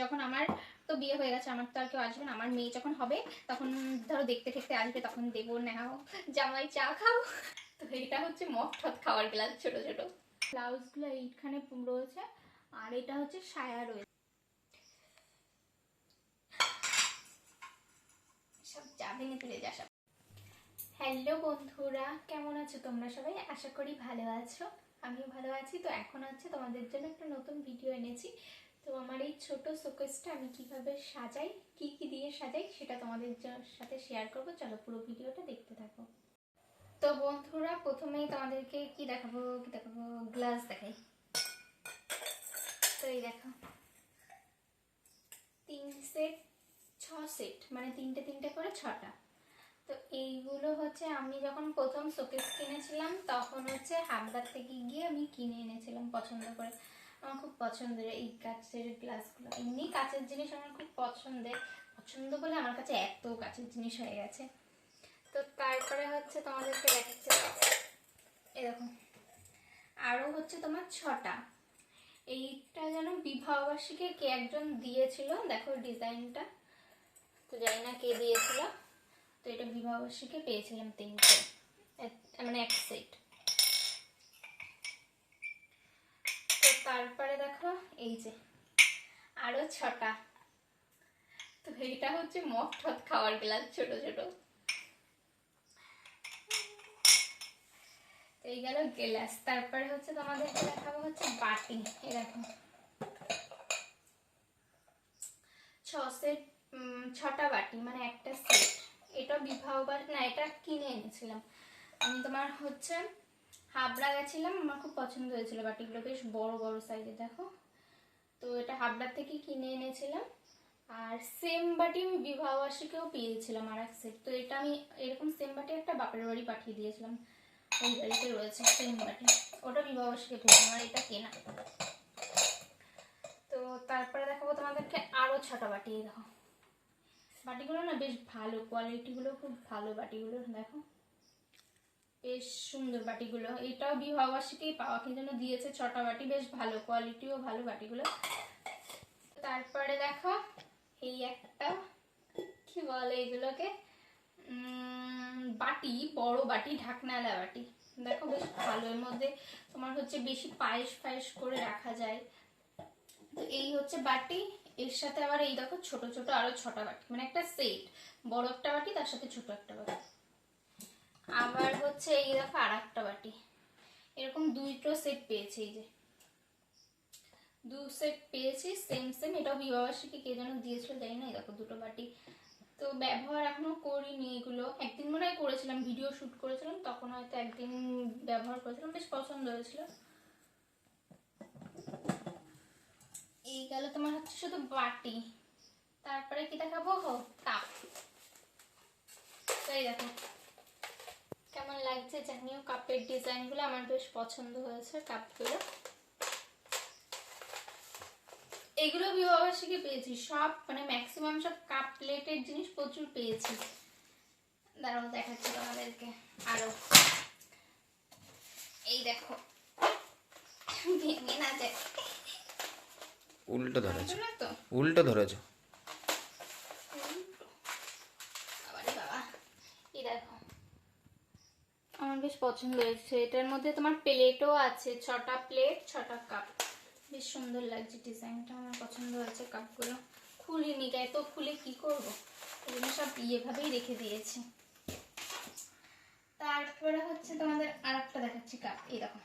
যখন আমার তো বিয়ে হয়ে গেছে, আমার তো আর কেউ আসবে না। আমার মেয়ে যখন হবে, তখন ধরো দেখতে ঠেকতে আসবে, তখন দেবো, নাও, জামাই চা খাও। তো এটা হচ্ছে মদ ঠদ খাওয়ার গ্লাস ছোট ছোট। ব্লাউজগুলো এইখানে রয়েছে, আর এটা হচ্ছে সায়া রয়েছে। সব যাবে না তুলে যা সব। হ্যালো বন্ধুরা, কেমন আছো তোমরা সবাই? আশা করি ভালো আছো। আমিও ভালো আছি। তো এখন হচ্ছে তোমাদের জন্য একটা নতুন ভিডিও এনেছি। তো আমার এই ছোট শোকেসটা আমি কীভাবে সাজাই, কি কি দিয়ে সাজাই সেটা তোমাদের সাথে শেয়ার করব। চলো পুরো ভিডিওটা দেখতে থাকো। তো বন্ধুরা, প্রথমেই তোমাদেরকে কি দেখাবো কি দেখাবো? গ্লাস দেখাই। তো এই দেখো। তিন সেট, ছ সেট মানে তিনটে তিনটে করে ছটা। তো এইগুলো হচ্ছে আমি যখন প্রথম শোকেস কিনেছিলাম, তখন হচ্ছে হাবড়ার থেকে গিয়ে আমি কিনে এনেছিলাম পছন্দ করে। আমার খুব পছন্দের এই কাচের গ্লাসগুলো এমনি কাচের জিনিস আমার খুব পছন্দের। পছন্দ বলে আমার কাছে এত কাচের জিনিস হয়ে গেছে। তো তারপরে হচ্ছে তোমাদেরকে দেখাচ্ছে। এরকম আরও হচ্ছে তোমার ছটা। এইটা যেন বিবাহবার্ষিকে কে একজন দিয়েছিল, দেখো ডিজাইনটা। তো জানি না কে দিয়েছিল। তো এটা বিবাহবার্ষিকে পেয়েছিলাম তিনটে। মানে এক সেট। তারপরে দেখো, এই যে, আরও ছটা। তো এইটা হচ্ছে মদ ঠদ খাওয়ার গ্লাস ছোট ছোট। এই গেল গ্লাস। তারপরে হচ্ছে তোমাদেরকে দেখাবো হচ্ছে বাটি। এরকম ছ সেট ছটা বাটি মানে একটা সেট এটা বিবাহ বাট না, এটা কিনে এনেছিলাম। আমি তোমার হচ্ছে হাবড়া গেছিলাম, আমার খুব পছন্দ হয়েছিল বাটিগুলো, বেশ বড় বড় সাইজে দেখো। তো এটা হাবড়ার থেকে কিনে এনেছিলাম। আর সেম বাটি আমি বিবাহ বার্ষিকেও পেয়েছিলাম আর এক সেট তো এটা আমি এরকম সেম বাটি একটা বাপের বাড়ি পাঠিয়ে দিয়েছিলাম। ওই বাড়িতে রয়েছে সেম বাটি। ওটা বিবাহ বার্ষিকে পেয়েছিলাম আর এটা কেনা। তো তারপরে দেখাবো তোমাদেরকে আরও ছটা বাটি দেখো। বাটিগুলো না বেশ ভালো কোয়ালিটিগুলো খুব ভালো বাটিগুলো, দেখো। বেশ সুন্দর বাটিগুলো। এটাও বিবাহবার্ষিকেই পাওয়া কি জন্য দিয়েছে ছটা বাটি, বেশ ভালো কোয়ালিটিও ভালো বাটিগুলো। তারপরে দেখো, এই একটা, কি বলে এগুলোকে? বাটি, বড় বাটি ঢাকনালা বাটি। দেখো বেশ ভালো, এর মধ্যে তোমার হচ্ছে বেশি পায়েস ফায়েস করে রাখা যায়। তো এই হচ্ছে বাটি, এর সাথে আবার এই দেখো ছোট ছোট আরও ছটা বাটি মানে একটা সেট বড় একটা বাটি, তার সাথে ছোট একটা বাটি। আবার হচ্ছে এই দেখো আর একটা বাটি। এরকম দুইটো সেট পেয়েছি এই যে। দু সেট পেয়েছি সেম সেম এটাও বিবাহবার্ষিকী কে যেন দিয়েছিল জানি না, এই দেখো দুটো বাটি। তো ব্যবহার এখনও করিনি এগুলো। একদিন মনে হয় করেছিলাম ভিডিও শুট করেছিলাম, তখন হয়তো একদিন ব্যবহার করেছিলাম, বেশ পছন্দ হয়েছিল। এই গেল তোমার হচ্ছে শুধু বাটি। তারপরে কি দেখাবো? কাপ তো এই দেখো কেমন লাগছে জানিও। কাপের ডিজাইনগুলো আমার বেশ পছন্দ হয়েছে কাপগুলো। এগুলো বিবাহবার্ষিকী পেয়েছি। সব মানে ম্যাক্সিমাম সব কাপ প্লেটের জিনিস প্রচুর পেয়েছি। দাঁড়াও দেখাচ্ছি তোমাদেরকে আরও। এই দেখো ভেঙে না যায়। উল্টো ধরেছো। তো উল্টো ধরেছো বাবারে বাবা এই দেখো আমার বেশ পছন্দ হয়েছে। এটার মধ্যে তোমার প্লেটও আছে, ছটা প্লেট, ছটা কাপ। বেশ সুন্দর লাগছে ডিজাইনটা, আমার পছন্দ হয়েছে কাপগুলো। খুলিনি গায়ে তো খুলে কি করব? জন্য সব ইয়েভাবেই রেখে দিয়েছি। তারপরে হচ্ছে তোমাদের আর একটা দেখাচ্ছি কাপ, এই দেখো।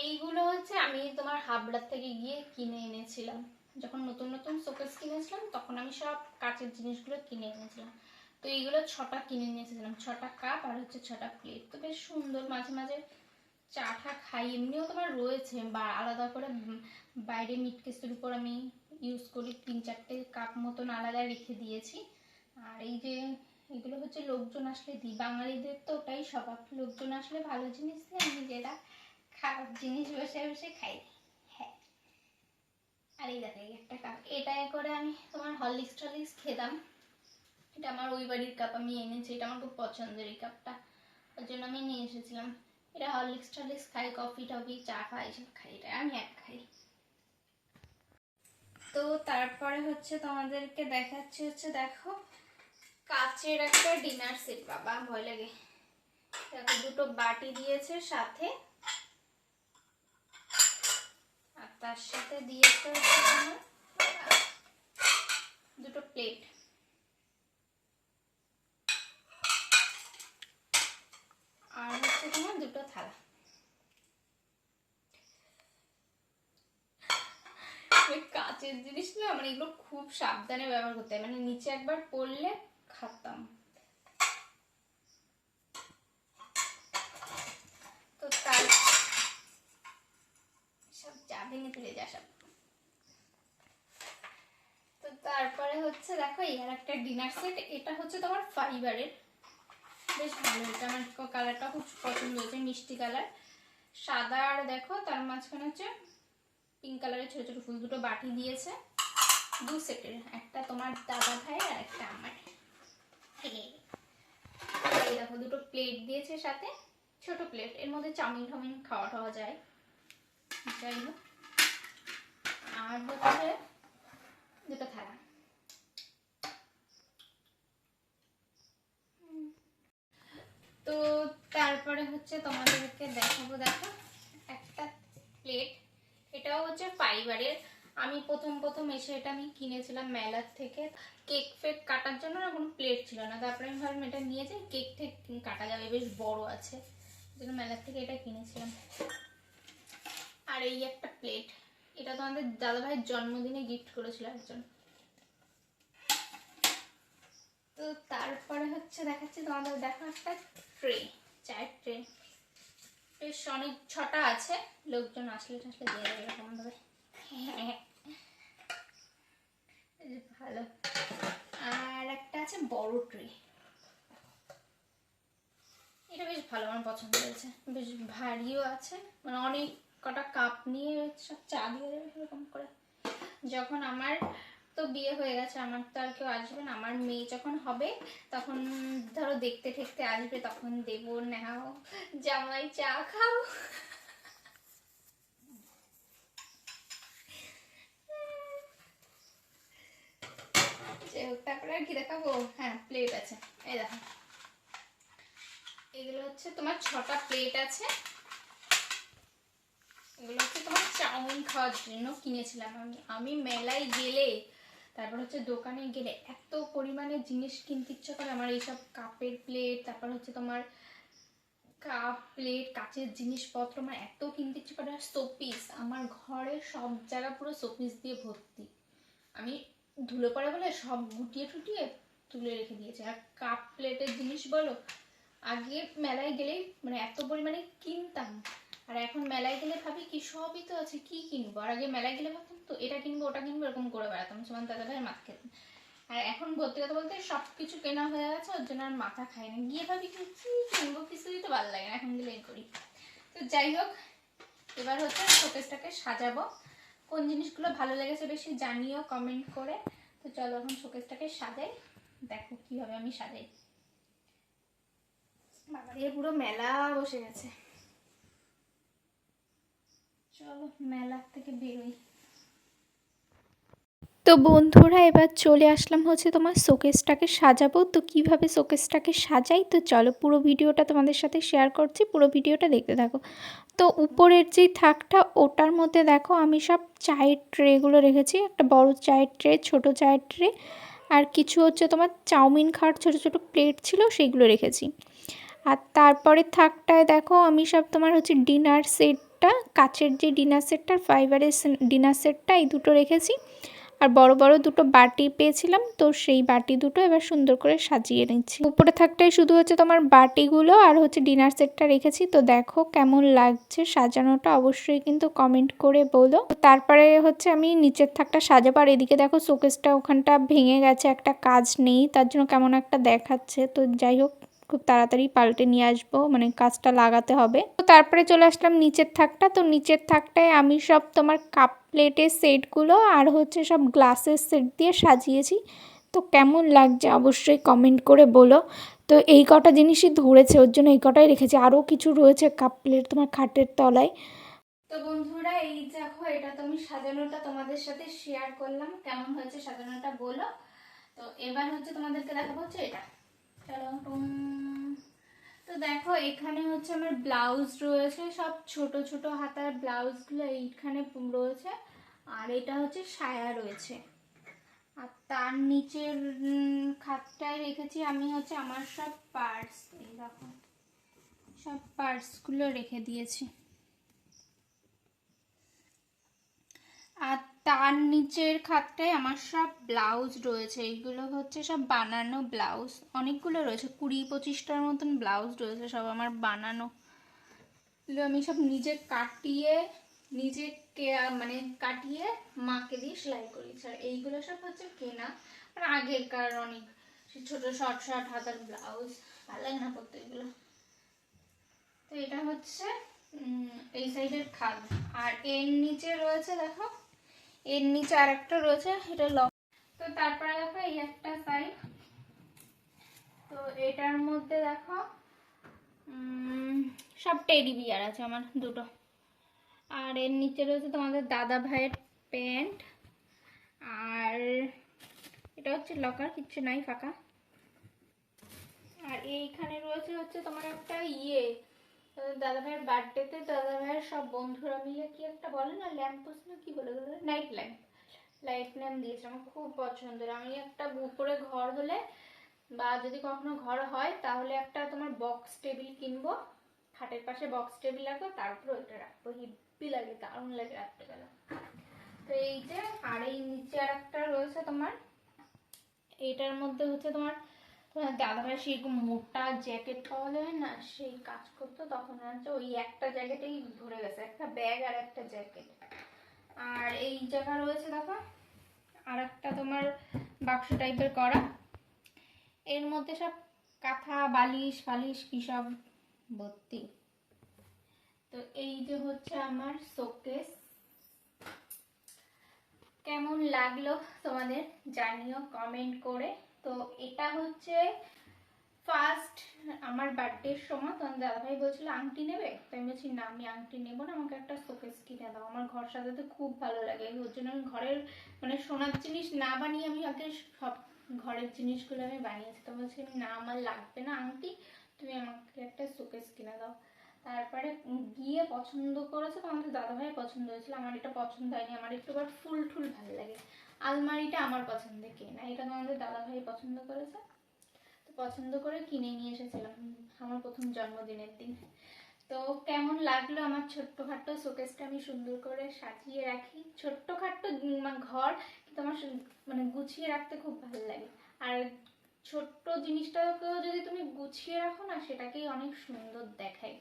এইগুলো হচ্ছে আমি তোমার হাবড়ার থেকে গিয়ে কিনে এনেছিলাম। যখন নতুন নতুন শোকেস কিনেছিলাম, তখন আমি সব কাচের জিনিসগুলো কিনে এনেছিলাম। তো এইগুলো ছটা কিনে নিয়েছিলাম, ছটা কাপ আর হচ্ছে ছটা প্লেট তো বেশ সুন্দর, মাঝে মাঝে চা টা খাই। এমনিও তোমার রয়েছে বা আলাদা করে বাইরে মিট কেসের উপর আমি ইউজ করি। তিন চারটে কাপ মতন আলাদা রেখে দিয়েছি। আর এই যে এগুলো হচ্ছে লোকজন আসলে দিই বাঙালিদের তো ওটাই স্বভাব। লোকজন আসলে ভালো জিনিস দিয়ে আমি যেটা খারাপ জিনিস বসে বসে খাই। হ্যাঁ। আর এই দেখো একটা কাপ এটায় করে আমি তোমার হরলিক্স টরলিক্স খেতাম। এটা আমার ওই বাড়ির কাপ আমি এনেছি, এটা আমার খুব পছন্দের এই কাপটা ওর জন্য আমি নিয়ে এসেছিলাম। এটা হরলিক্স টরলিক্স খাই কফি টফি, চা খাই, এসব খাই, এটা আমি এক খাই। তো তারপরে হচ্ছে তোমাদেরকে দেখাচ্ছি হচ্ছে, দেখো কাচের একটা ডিনার সেট বাবা, ভয় লাগে। দেখো, দুটো বাটি দিয়েছে সাথে। আর তার সাথে দিয়েছে তোমার দুটো প্লেট আর হচ্ছে তোমার দুটো থালা ওই কাচের জিনিস না মানে এগুলো খুব সাবধানে ব্যবহার করতে হয়। মানে নিচে একবার পড়লে খাতাম। তো তার সব যাবে না যা সব। তো তারপরে হচ্ছে দেখো এই আর একটা ডিনার সেট এটা হচ্ছে তোমার ফাইবারের বেশ ভালো, এটা আমার কালারটা খুব পছন্দ হয়েছে, মিষ্টি কালার সাদা আর দেখো, তার মাঝখানে হচ্ছে পিঙ্ক কালারের ছোট ছোট ফুল দুটো বাটি দিয়েছে। দু সেটের, একটা তোমার দাদা ভাই আর একটা আমার এই দেখো, দুটো প্লেট দিয়েছে সাথে, ছোট প্লেট এর মধ্যে চাউমিন টাউমিন খাওয়া টাওয়া যায়। যাই হোক, আর হচ্ছে দুটো থালা। তো তারপরে হচ্ছে তোমাদেরকে দেখাবো, দেখো, একটা প্লেট এটাও হচ্ছে ফাইবারের। আমি প্রথম প্রথম এসে এটা আমি কিনেছিলাম মেলার থেকে। কেক ফেক কাটার জন্য না কোনো প্লেট ছিল না। তারপরে আমি ভাবলাম এটা নিয়ে যাই, কেক ঠেক কাটা যাবে, বেশ বড় আছে। জন্য মেলার থেকে এটা কিনেছিলাম। আর এই একটা প্লেট, এটা তো আমাদের দাদাভাইয়ের জন্মদিনে গিফট করেছিল একজন। তো তারপরে হচ্ছে দেখাচ্ছি তোমাদের, দেখো একটা ট্রে চায়ের ট্রে বেশ অনেক ছটা আছে, লোকজন আসলে টাসলে দিয়ে দেবে এরকম ভাবে। ভালো। আর একটা আছে বড় ট্রে। এটা বেশ ভালো, আমার পছন্দ হয়েছে। বেশ ভারীও আছে মানে অনেক কটা কাপ নিয়ে সব চা দিয়ে দেবে এরকম করে। যখন আমার তো বিয়ে হয়ে গেছে, আমার তো আর কেউ আসবে না। আমার মেয়ে যখন হবে, তখন ধরো দেখতে ঠেকতে আসবে, তখন দেবো, নাও, জামাই চা খাও। তারপরে আর কি দেখাবো? হ্যাঁ প্লেট আছে। এই দেখো। এগুলো হচ্ছে তোমার ছটা প্লেট আছে। এগুলো হচ্ছে তোমার চাউমিন খাওয়ার জন্য কিনেছিলাম আমি। আমি মেলায় গেলে তারপর হচ্ছে দোকানে গেলে এত পরিমাণে জিনিস কিনতে ইচ্ছা করে আমার এইসব কাপের প্লেট তারপর হচ্ছে তোমার কাপ প্লেট কাচের জিনিসপত্র, আমার এত কিনতে ইচ্ছে করে। আর শোপিস আমার ঘরে সব জায়গা পুরো শোপিস দিয়ে ভর্তি। আমি ধুলো পড়ে বলে সব গুটিয়ে টুটিয়ে তুলে রেখে দিয়েছে। আর কাপ প্লেটের জিনিস বলো, আগে মেলায় গেলেই মানে এত পরিমাণে কিনতাম। আর এখন মেলায় গেলে ভাবি কি সবই তো আছে, কি কিনবো? আর আগে মেলায় গেলে ভাবতাম তো এটা কিনবো, ওটা কিনবো, এরকম করে বেড়াতাম। সমান দাদা ভাইয়ের মাথা খেতাম আর এখন ভর্তি কথা বলতে সব কিছু কেনা হয়ে গেছে, ওর জন্য আর মাথা খায় না। গিয়ে ভাবি কি কি কিনবো? কিছুই তো ভালো লাগে না, এখন গেলে করি। তো যাই হোক, এবার হচ্ছে শোকেসটাকে সাজাবো। কোন জিনিসগুলো ভালো লেগেছে বেশি জানিও কমেন্ট করে। তো চলো এখন শোকেসটাকে সাজাই। দেখো কীভাবে আমি সাজাই। বাবা দিয়ে পুরো মেলা বসে গেছে। চলো মেলা থেকে বেরোই। তো বন্ধুরা, এবার চলে আসলাম হচ্ছে তোমার শোকেসটাকে সাজাবো। তো কীভাবে শোকেসটাকে সাজাই? তো চলো পুরো ভিডিওটা তোমাদের সাথে শেয়ার করছি, পুরো ভিডিওটা দেখতে থাকো। তো উপরের যেই থাকটা, ওটার মধ্যে দেখো আমি সব চায়ের ট্রেগুলো রেখেছি। একটা বড় চায়ের ট্রে ছোট চায়ের ট্রে আর কিছু হচ্ছে তোমার চাউমিন খাওয়ার ছোট ছোট প্লেট ছিল সেইগুলো রেখেছি। আর তারপরে থাকটায় দেখো আমি সব তোমার হচ্ছে ডিনার সেটটা কাচের যে ডিনার সেটটা ফাইবারের ডিনার সেটটা এই দুটো রেখেছি। আর বড় বড় দুটো বাটি পেয়েছিলাম, তো সেই বাটি দুটো এবার সুন্দর করে সাজিয়ে নিচ্ছি। উপরে থাকটাই শুধু হচ্ছে তোমার বাটিগুলো আর হচ্ছে ডিনার সেটটা রেখেছি, তো দেখো কেমন লাগছে সাজানোটা অবশ্যই কিন্তু কমেন্ট করে বলো। তারপরে হচ্ছে আমি নিচের থাকটা সাজাবো, আর এদিকে দেখো শোকেসটা ওখানটা ভেঙে গেছে, একটা কাজ নেই, তার জন্য কেমন একটা দেখাচ্ছে, তো যাই হোক খুব তাড়াতাড়ি পাল্টে নিয়ে আসব মানে কাজটা লাগাতে হবে। তো তারপরে চলে আসলাম নিচের থাকটা, তো নিচের থাকটায় আমি সব তোমার কাপ প্লেটের সেটগুলো আর হচ্ছে সব গ্লাসের সেট দিয়ে সাজিয়েছি। তো কেমন লাগছে অবশ্যই কমেন্ট করে বলো। তো এই কটা জিনিসই ধরেছে, ওর জন্য এই কটাই রেখেছি। আরও কিছু রয়েছে কাপ প্লেট তোমার খাটের তলায়। তো বন্ধুরা, এই দেখো, এটা তো আমি সাজানোটা তোমাদের সাথে শেয়ার করলাম। কেমন হয়েছে সাজানোটা বলো। তো এবার হচ্ছে তোমাদেরকে দেখাবো হচ্ছে এটা। চলো। তো দেখো, এখানে হচ্ছে আমার ব্লাউজ রয়েছে, সব ছোট ছোট হাতার ব্লাউজগুলো এইখানে রয়েছে, আর এটা হচ্ছে সায়া রয়েছে। আর তার নিচের খাতটায় রেখেছি আমি হচ্ছে আমার সব পার্টস এই দেখো, সব পার্টসগুলো রেখে দিয়েছি। আর নিচের খাতটায় আমার সব ব্লাউজ রয়েছে। এইগুলো হচ্ছে সব বানানো ব্লাউজ। অনেকগুলো রয়েছে, কুড়ি পঁচিশটার মতন ব্লাউজ রয়েছে সব আমার বানানো। আমি সব নিজে কাটিয়ে, নিজে মানে কাটিয়ে মাকে দিয়ে সেলাই করি। আর এইগুলো সব হচ্ছে কেনা। আর আগেরকার অনেক ছোট শর্ট শর্ট হাতার ব্লাউজ ভালো লাগে না পরতে এগুলো। তো এটা হচ্ছে এই সাইডের খাদ। আর এর নিচে রয়েছে, দেখো এর নিচে আর একটা রয়েছে, এটা লক। তো তারপরে দেখো এই একটা সাইড তো এটার মধ্যে দেখো সব টেডি বিয়ার আছে আমার, দুটো। আর এর নিচে রয়েছে তোমাদের দাদা ভাইয়ের প্যান্ট আর এটা হচ্ছে লকার কিচ্ছু নাই, ফাঁকা। আর এইখানে রয়েছে হচ্ছে তোমার একটা ইয়ে। দাদা ভাইয়ের বার্থডেতে দাদা ভাইয়ের সব বন্ধুরা মিলে কি একটা বলে না ল্যাম্প পোস্ট না কি বলে নাইট ল্যাম্প লাইট ল্যাম্প দিয়েছে, আমার খুব পছন্দের। আমি একটা উপরে ঘর হলে বা যদি কখনো ঘর হয়, তাহলে একটা তোমার বক্স টেবিল কিনবো। খাটের পাশে বক্স টেবিল রাখব তারপরে ওইটা রাখব। হিব্বি লাগে, দারুণ লাগে গেলে তো এই যে, আর এই নিচে আর একটা রয়েছে তোমার, এইটার মধ্যে হচ্ছে তোমার দাদাভাই সেই মোটা জ্যাকেট পাওয়া যায় না, সেই কাজ করতো, তখন হচ্ছে ওই একটা জ্যাকেটেই ধরে গেছে, একটা ব্যাগ আর একটা জ্যাকেট আর এই জায়গা রয়েছে দেখো আর একটা তোমার বাক্স টাইপের করা। এর মধ্যে সব কাঁথা, বালিশ, ফালিশ কি সব ভর্তি। তো এই যে হচ্ছে আমার শোকেস কেমন লাগল তোমাদের জানিও কমেন্ট করে। তো এটা হচ্ছে ফার্স্ট আমার বার্থডের সময়, তখন দাদাভাই বলছিল, আংটি নেবে? তো আমি বলছি, না, আমি আংটি নেব না, আমাকে একটা শোকেস কিনে দাও। আমার ঘর সাজাতে খুব ভালো লাগে। ওর জন্য আমি ঘরের মানে সোনার জিনিস না বানিয়ে আমি আগে সব ঘরের জিনিসগুলো আমি বানিয়েছি। তো বলছি, না, আমার লাগবে না আংটি, তুমি আমাকে একটা শোকেস কিনে দাও। তারপরে গিয়ে পছন্দ করেছে তো আমাদের দাদাভাই পছন্দ হয়েছিল। আমার এটা পছন্দ হয়নি। আমার একটু আবার ফুল টুল ভালো লাগে। আলমারিটা আমার পছন্দের কেনা এটা তো আমাদের দাদাভাই পছন্দ করেছে। তো পছন্দ করে কিনে নিয়ে এসেছিলাম আমার প্রথম জন্মদিনের দিন। তো কেমন লাগল আমার ছোট্টখাট্টো শোকেসটা আমি সুন্দর করে সাজিয়ে রাখি। ছোট্টখাট্টো মানে ঘর, কিন্তু আমার মানে গুছিয়ে রাখতে খুব ভালো লাগে। আর ছোট্ট জিনিসটাকেও যদি তুমি গুছিয়ে রাখো না, সেটাকেই অনেক সুন্দর দেখায়।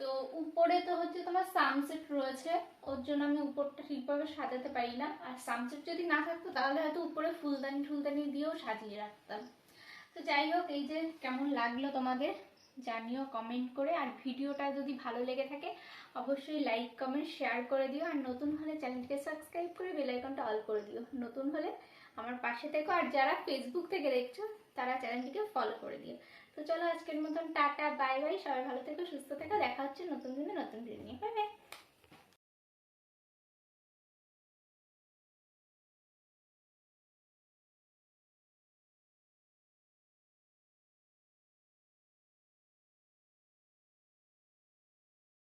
তো উপরে তো হচ্ছে তোমার সানসেট রয়েছে, ওর জন্য আমি উপরটা ঠিকভাবে সাজাতে পারি না। আর সানসেট যদি না থাকতো, তাহলে হয়তো উপরে ফুলদানি টুলদানি দিয়েও সাজিয়ে রাখতাম। তো যাই হোক, এই যে কেমন লাগল তোমাদের, জানিও কমেন্ট করে। আর ভিডিওটা যদি ভালো লেগে থাকে, অবশ্যই লাইক কমেন্ট শেয়ার করে দিও। আর নতুন হলে চ্যানেলটিকে সাবস্ক্রাইব করে বেলাইকনটা অল করে দিও। নতুন হলে আমার পাশে থেকো। আর যারা ফেসবুক থেকে দেখছ, তারা চ্যানেলটিকে ফলো করে দিও। তো চলো আজকের মতন টাটা, বাই বাই, সবাই ভালো থেকো, সুস্থ থেকো, দেখা হচ্ছে নতুন দিনে, নতুন দিন নিয়ে। Bye bye